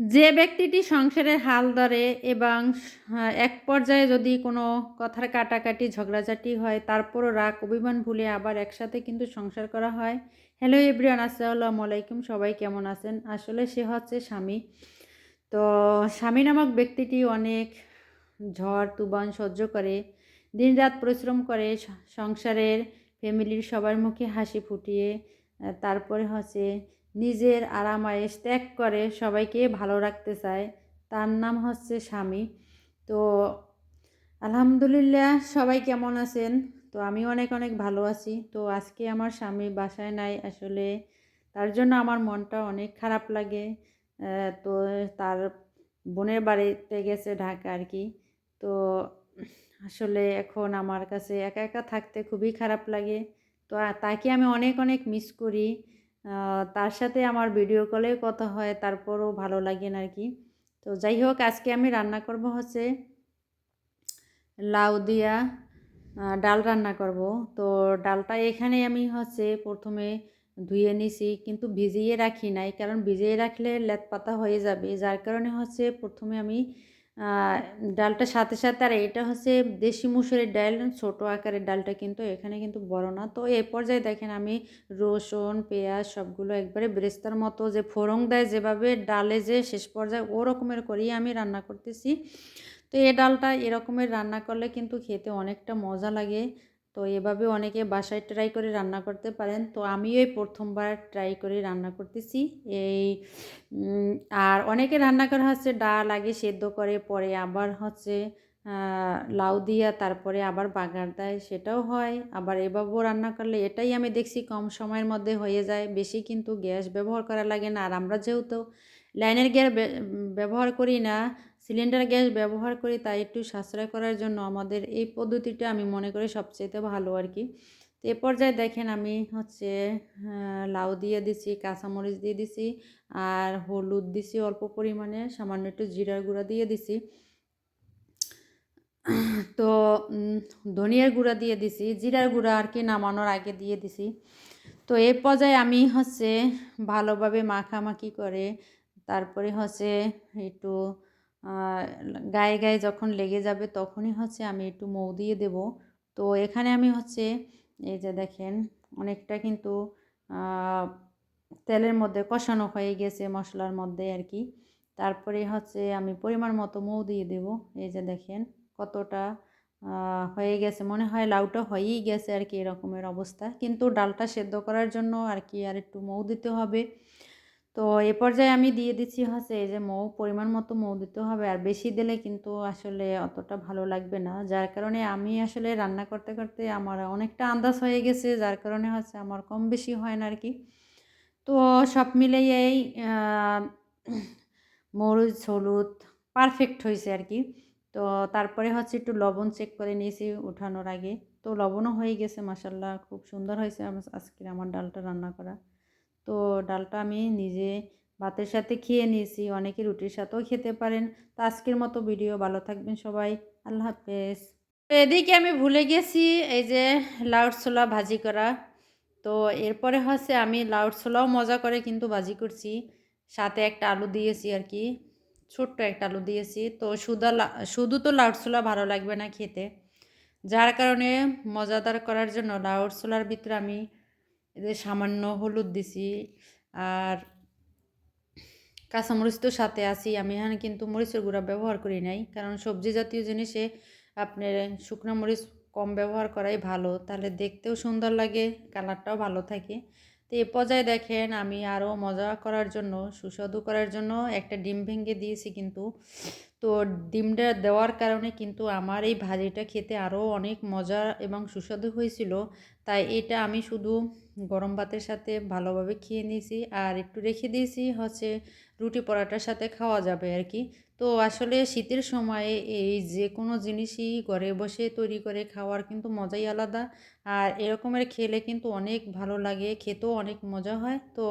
যে ব্যক্তিটি সংসারের হাল ধরে এবং এক পর্যায়ে যদি কোনো কথার কাটাকাটি, ঝগড়াঝাটি হয়, তারপরও রাগ, অভিমান ভুলে আবার একসাথে কিন্তু সংসার করা হয়। হ্যালো এভরিওয়ান আসসালামু আলাইকুম। সবাই কেমন আছেন? আসলে সে হচ্ছে স্বামী। তো স্বামী নামক ব্যক্তিটি অনেক ঝড় তুবান সহ্য করে, দিনরাত পরিশ্রম করে সংসারের ফ্যামিলির সবার মুখে হাসি ফুটিয়ে তারপরে হচ্ছে নিজের আরাম আয়েস ত্যাগ করে সবাইকে ভালো রাখতে চায়। তার নাম হচ্ছে স্বামী। তো আলহামদুলিল্লাহ সবাই কেমন আছেন? তো আমি অনেক অনেক ভালো আছি। তো আজকে আমার স্বামী বাসায় নাই। আসলে তার জন্য আমার মনটা অনেক খারাপ লাগে। তো তার বোনের বাড়িতে গেছে ঢাকা আর কি। তো আসলে এখন আমার কাছে একা একা থাকতে খুবই খারাপ লাগে। তো তাকে আমি অনেক অনেক মিস করি। তার সাথে আমার ভিডিও কলেও কথা হয়, তারপরও ভালো লাগে না আর কি তো যাই হোক, আজকে আমি রান্না করব হচ্ছে লাউ দিয়া ডাল রান্না করব। তো ডালটা এখানে আমি হচ্ছে প্রথমে ধুয়ে নিছি, কিন্তু ভিজিয়ে রাখি নাই, কারণ ভিজিয়ে রাখলে লেত পাতা হয়ে যাবে। যার কারণে হচ্ছে প্রথমে আমি ডালটা সাথে সাথে আর এটা হচ্ছে দেশি মুসুরের ডাল, ছোটো আকারের ডালটা কিন্তু এখানে কিন্তু বড় না। তো এ পর্যায়ে দেখেন আমি রসুন, পেঁয়াজ সবগুলো একবারে ব্রেস্তার মতো যে ফোড়ং দেয় যেভাবে ডালে যে শেষ পর্যায়ে ওরকমের রকমের করেই আমি রান্না করতেছি। তো এ ডালটা এরকমের রান্না করলে কিন্তু খেতে অনেকটা মজা লাগে। তো এভাবে অনেকে বাসায় ট্রাই করে রান্না করতে পারেন। তো আমিও এই প্রথমবার ট্রাই করে রান্না করতেছি। এই আর অনেকে রান্না করা হচ্ছে ডাল আগে সেদ্ধ করে, পরে আবার হচ্ছে লাউ দিয়া তারপরে আবার বাগার দেয়, সেটাও হয়। আবার এভাবেও রান্না করলে এটাই আমি দেখছি কম সময়ের মধ্যে হয়ে যায়। বেশি কিন্তু গ্যাস ব্যবহার করা লাগে না। আর আমরা যেহেতু লাইনের গ্যাস ব্যবহার করি না সিলিন্ডার গ্যাস ব্যবহার করি তাই একটু সাশ্রয় করার জন্য আমাদের এই পদ্ধতিটা আমি মনে করি সবচেয়ে ভালো আর কি। তো এ পর্যায়ে দেখেন আমি হচ্ছে লাউ দিয়ে দিছি, কাঁচামরিচ দিয়ে দিছি, আর হলুদ দিছি অল্প পরিমাণে, সামান্য একটু জিরার গুঁড়া দিয়ে দিছি। তো ধনিয়ার গুঁড়া দিয়ে দিছি, জিরার গুঁড়া আর কি নামানোর আগে দিয়ে দিছি। তো এই পর্যায়ে আমি হচ্ছে ভালোভাবে মাখামাখি করে, তারপরে হচ্ছে একটু গায়ে গায়ে যখন লেগে যাবে তখনই হচ্ছে আমি একটু মৌ দিয়ে দেব। তো এখানে আমি হচ্ছে এই যে দেখেন অনেকটা কিন্তু তেলের মধ্যে কষানো হয়ে গেছে মশলার মধ্যে আর কি। তারপরে হচ্ছে আমি পরিমাণ মতো মৌ দিয়ে দেব। এই যে দেখেন কতটা হয়ে গেছে। মনে হয় লাউটা হয়েই গেছে আর কি এরকমের অবস্থা। কিন্তু ডালটা সেদ্ধ করার জন্য আর কি আর একটু মৌ দিতে হবে। তো এ পর্যায়ে আমি দিয়ে দিচ্ছি হচ্ছে এই যে মৌ, পরিমাণ মতো মৌ দিতে হবে আর বেশি দিলে কিন্তু আসলে অতটা ভালো লাগবে না। যার কারণে আমি আসলে রান্না করতে করতে আমার অনেকটা আন্দাজ হয়ে গেছে, যার কারণে হচ্ছে আমার কম বেশি হয় না আর কি তো সব মিলিয়েই মরিচ, হলুদ পারফেক্ট হয়েছে আর কি তো তারপরে হচ্ছে একটু লবণ চেক করে নিয়েছি উঠানোর আগে। তো লবণও হয়ে গেছে মাসাল্লাহ খুব সুন্দর হয়েছে আজকের আমার ডালটা রান্না করা। তো ডালটা আমি নিজে ভাতের সাথে খেয়ে নিয়েছি। অনেকে রুটির সাথেও খেতে পারেন। তো আজকের মতো ভিডিও, ভালো থাকবেন সবাই। আল্লাহ হাফেজ। তো এদিকে আমি ভুলে গেছি, এই যে লাউড ছোলা ভাজি করা। তো এরপরে হচ্ছে আমি লাউড ছোলাও মজা করে কিন্তু ভাজি করছি। সাথে একটা আলু দিয়েছি আর কি, ছোট্ট একটা আলু দিয়েছি। তো শুধু শুধু তো লাউড ছোলা ভালো লাগবে না খেতে। যার কারণে মজাদার করার জন্য লাউড ছোলার ভিতরে আমি এদের সামান্য হলুদ দিছি আর কাঁচামরিচ তো সাথে আছি। আমি এখানে কিন্তু মরিচের গুঁড়া ব্যবহার করি নাই। কারণ সবজি জাতীয় জিনিসে আপনার শুকনো মরিচ কম ব্যবহার করাই ভালো। তাহলে দেখতেও সুন্দর লাগে, কালারটাও ভালো থাকে। তো এ পর্যায়ে দেখেন, আমি আরও মজা করার জন্য, সুস্বাদু করার জন্য একটা ডিম ভেঙে দিয়েছি কিন্তু। তো ডিমটা দেওয়ার কারণে কিন্তু আমার এই ভাজিটা খেতে আরও অনেক মজা এবং সুস্বাদু হয়েছিল। তাই এটা আমি শুধু গরম ভাতের সাথে ভালোভাবে খেয়ে নিয়েছি আর একটু রেখে দিয়েছি হচ্ছে রুটি পরাটার সাথে খাওয়া যাবে আর কি। তো আসলে শীতের সময়ে এই যে কোনো জিনিসই ঘরে বসে তৈরি করে খাওয়ার কিন্তু মজাই আলাদা। আর এরকমের খেলে কিন্তু অনেক ভালো লাগে, খেতেও অনেক মজা হয়। তো